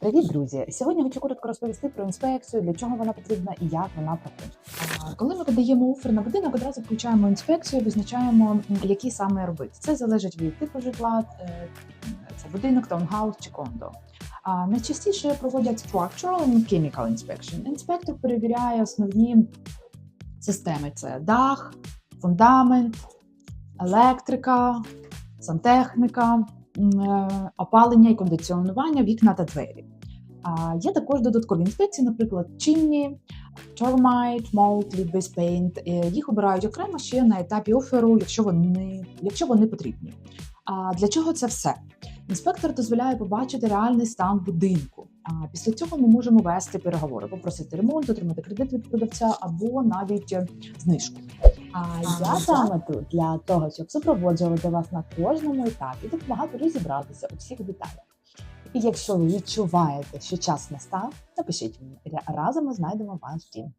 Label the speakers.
Speaker 1: Привіт, друзі! Сьогодні хочу коротко розповісти про інспекцію, для чого вона потрібна і як вона проходить. Коли ми подаємо офер на будинок, одразу включаємо інспекцію, визначаємо, які саме робити. Це залежить від типу житла, е, це будинок, таунхаус чи кондо. А найчастіше проводять structural and chemical inspection. Інспектор перевіряє основні системи: це дах, фундамент, електрика, сантехніка, опалення і кондиціонування, вікна та двері. Є також додаткові інспекції, наприклад, чимні, termite, mold, lead-based paint. Е, Їх обирають окремо ще на етапі оферу, якщо вони, якщо вони потрібні. А для чого це все? Інспектор дозволяє побачити реальний стан будинку. А після цього ми можемо вести переговори, попросити ремонт, отримати кредит від продавця або навіть е, знижку.
Speaker 2: А я саме тут для того, щоб супроводжувати вас на кожному етапі, допомагати розібратися у всіх деталях. І якщо ви відчуваєте, що час настав, напишіть мені разом ми знайдемо ваш дім.